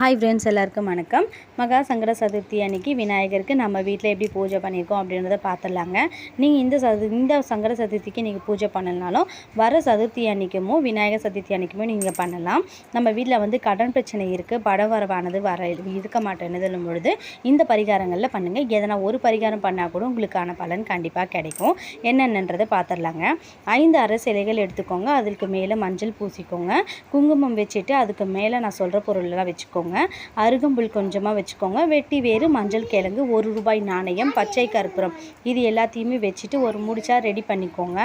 Hi friends எல்லாருக்கும் வணக்கம். மகா சங்கட சதுர்த்தி அன்னைக்கு விநாயகருக்கு நம்ம வீட்டில் எப்படி பூஜை பண்ணியிருக்கோம் அப்படின்றத பார்த்துடலாங்க. நீங்கள் இந்த சது இந்த சங்கட சதுர்த்திக்கு நீங்கள் பூஜை பண்ணலனாலும் வர சதுர்த்தி அன்றைக்குமோ விநாயகர் சதுர்த்தி அன்றைக்குமோ நீங்கள் பண்ணலாம். நம்ம வீட்டில் வந்து கடன் பிரச்சனை இருக்குது படம் வரவானது வர இருக்க மாட்டேன்னு பொழுது இந்த பரிகாரங்களில் பண்ணுங்கள் எதனா ஒரு பரிகாரம் பண்ணால் கூட உங்களுக்கான பலன் கண்டிப்பாக கிடைக்கும். என்னென்னன்றதை பார்த்துடலாங்க. ஐந்து அரசு இலைகள் எடுத்துக்கோங்க. அதுக்கு மேலே மஞ்சள் பூசிக்கோங்க. குங்குமம் வச்சுட்டு அதுக்கு மேலே நான் சொல்கிற பொருளெல்லாம் வச்சுக்கோங்க. அருகம்புல் கொஞ்சமாக வச்சுக்கோங்க. வெட்டி வேறு மஞ்சள் கிழங்கு ஒரு ரூபாய் நாணயம் பச்சை கற்பூரம். இது எல்லாத்தையுமே வச்சுட்டு ஒரு முடிச்சா ரெடி பண்ணிக்கோங்க.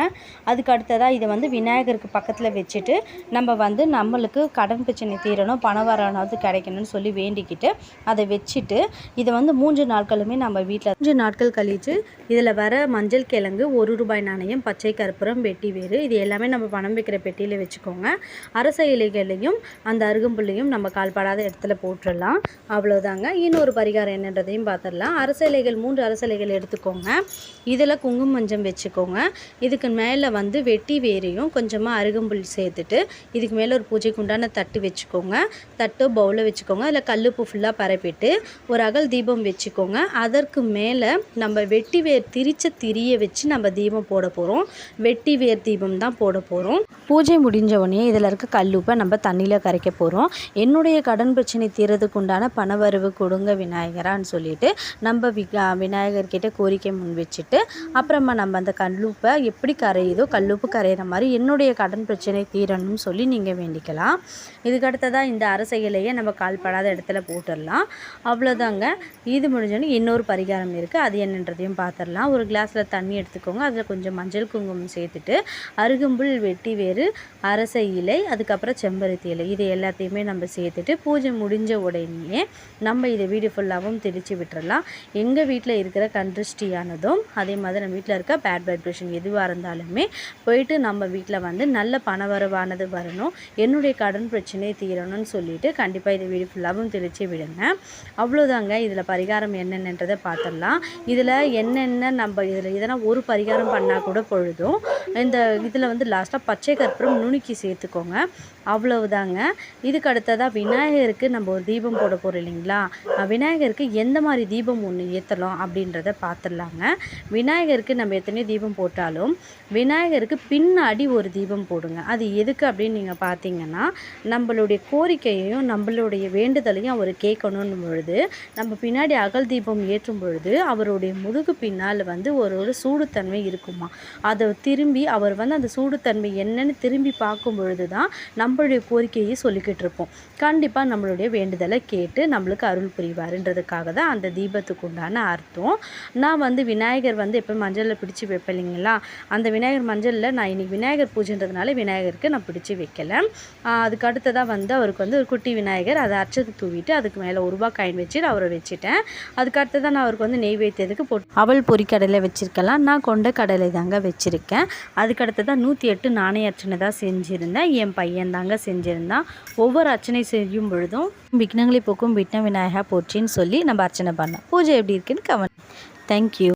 அதுக்கு அடுத்ததாக இதை வந்து விநாயகருக்கு பக்கத்தில் வச்சுட்டு நம்ம வந்து நம்மளுக்கு கடன் பிரச்சனை தீரணும் பணம் வரனாவது கிடைக்கணும்னு சொல்லி வேண்டிக்கிட்டு அதை வச்சுட்டு இதை வந்து மூன்று நாட்களுமே நம்ம வீட்டில் மூன்று நாட்கள் கழித்து இதில் வர மஞ்சள் கிழங்கு ஒரு ரூபாய் நாணயம் பச்சை கற்பூரம் வெட்டி வேறு இது எல்லாமே நம்ம பணம் வைக்கிற பெட்டியில் வச்சுக்கோங்க. அரச இலைகளையும் அந்த அருகம்புல்லையும் நம்ம கால்படாத இடத்துல போட்டுடலாம். அவ்வளோதாங்க இன்னொரு பரிகாரம் என்னன்றதையும் பார்த்துடலாம். அரச இலைகள் மூன்று அரசலைகள் எடுத்துக்கோங்க. இதில் குங்குமஞ்சம் வச்சுக்கோங்க. இதுக்கு மேலே வந்து வெட்டி வேரையும் கொஞ்சமாக அருகம்புல் சேர்த்துட்டு இதுக்கு மேலே ஒரு பூஜைக்கு உண்டான தட்டு வச்சுக்கோங்க. தட்டு பவுலில் வச்சுக்கோங்க. அதில் கல்லுப்பு ஃபுல்லாக பரப்பிட்டு ஒரு அகல் தீபம் வச்சுக்கோங்க. அதற்கு மேலே நம்ம வெட்டி வேர் திரிச்ச திரியை வச்சு நம்ம தீபம் போட போகிறோம் வெட்டி வேர் தீபம் தான் போட போகிறோம் பூஜை முடிஞ்ச உடனே இதில் இருக்க கல்லுப்பை நம்ம தண்ணியில் கரைக்க போகிறோம் என்னுடைய கடன் பிரச்சனை தீரதுக்கு உண்டான பணவரவு கொடுங்க விநாயகரான்னு சொல்லிட்டு நம்ம விகா விநாயகர்கிட்ட கோரிக்கை முன் வச்சுட்டு அப்புறமா நம்ம அந்த கல்லுப்பை எப்படி கரையுதோ கல்லுப்பு கரையிற மாதிரி என்னுடைய கடன் பிரச்சனை தீரணும்னு சொல்லி நீங்கள் வேண்டிக்கலாம். இதுக்கடுத்ததாக இந்த அரசையிலேயே நம்ம கால்படாத இடத்துல போட்டுடலாம். அவ்வளோதாங்க. இது முடிஞ்சோடனே இன்னொரு பரிகாரம் இருக்குது அது என்னன்றதையும் பார்த்துடலாம் ஒரு கிளாஸில் தண்ணி எடுத்துக்கோங்க. அதில் கொஞ்சம் மஞ்சள் குங்குமம் சேர்த்துட்டு அருகம்புல் வெட்டி வேறு அரச இலை அதுக்கப்புறம் செம்பருத்தி இலை இது எல்லாத்தையுமே நம்ம சேர்த்துட்டு பூஜை முடி முடிஞ்ச உடனேயே நம்ம இதை வீடு ஃபுல்லாகவும் தெளித்து விட்டுறலாம். எங்கள் வீட்டில் இருக்கிற கண்ட்ரிஸ்டியானதும் அதே மாதிரி நம்ம வீட்டில் இருக்க பேட் வைப்ரேஷன் எதுவாக இருந்தாலுமே போயிட்டு நம்ம வீட்டில் வந்து நல்ல பணவரவானது வரணும். என்னுடைய கடன் பிரச்சனை தீரணும்னு சொல்லிட்டு கண்டிப்பாக இதை வீடு ஃபுல்லாகவும் தெளித்து விடுங்க. அவ்வளோதாங்க இதில் பரிகாரம் என்னென்னன்றதை பார்த்துடலாம் இதில் என்னென்ன நம்ம இதில் எதனா ஒரு பரிகாரம் பண்ணால் கூட பொழுதும் இந்த இதில் வந்து லாஸ்ட்டாக பச்சை கற்பூரம் நுணுக்கி சேர்த்துக்கோங்க. அவ்வளவுதாங்க. இதுக்கு அடுத்ததாக விநாயகருக்கு நம்ம ஒரு தீபம் போட போகிறோம் இல்லைங்களா? விநாயகருக்கு எந்த மாதிரி தீபம் ஒன்று ஏற்றலாம் அப்படின்றத பார்த்துடலாங்க விநாயகருக்கு நம்ம எத்தனையோ தீபம் போட்டாலும் விநாயகருக்கு பின்னாடி ஒரு தீபம் போடுங்க. அது எதுக்கு அப்படின்னு நீங்கள் பார்த்தீங்கன்னா நம்மளுடைய கோரிக்கையையும் நம்மளுடைய வேண்டுதலையும் அவர் கேட்கணும்னு பொழுது நம்ம பின்னாடி அகல் தீபம் ஏற்றும் பொழுது அவருடைய முதுகு பின்னால் வந்து ஒரு ஒரு சூடுத்தன்மை இருக்குமா? அதை திரும்பி அவர் வந்து அந்த சூடுத்தன்மை என்னன்னு திரும்பி பார்க்கும் பொழுது தான் நம்மளுடைய கோரிக்கையை சொல்லிக்கிட்டு இருப்போம். கண்டிப்பாக நம்மளுடைய வேண்டுதலை கேட்டு நம்மளுக்கு அருள் புரிவாருன்றதுக்காக தான் அந்த தீபத்துக்கு உண்டான அர்த்தம். நான் வந்து விநாயகர் வந்து எப்போ மஞ்சளில் பிடிச்சி வைப்பேன் இல்லைங்களா? அந்த விநாயகர் மஞ்சளில் நான் இன்னைக்கு விநாயகர் பூஜைன்றதுனால விநாயகருக்கு நான் பிடிச்சி வைக்கலை. அதுக்கு அடுத்ததாக வந்து அவருக்கு வந்து ஒரு குட்டி விநாயகர் அதை அச்சது தூவிட்டு அதுக்கு மேலே ஒரு ரூபா காயின் வச்சுட்டு அவரை வச்சுட்டேன். அதுக்கு அடுத்ததாக நான் அவருக்கு வந்து நெய் வைத்ததுக்கு போட்டு அவள் பொறிக்கடலை வச்சுருக்கலாம். நான் கொண்ட கடலை தாங்க வச்சுருக்கேன். அதுக்கு தான் நூற்றி எட்டு நாணய அர்ச்சனை தான் செஞ்சுருந்தேன். என் பையன் தாங்க செஞ்சுருந்தான். ஒவ்வொரு அர்ச்சனை செய்யும் பொழுதும் விக்னங்களை போக்கும் விக்ன விநாயகா போற்றின்னு சொல்லி நம்ம அர்ச்சனை பண்ணோம். பூஜை எப்படி இருக்குன்னு கவனம் தேங்க்யூ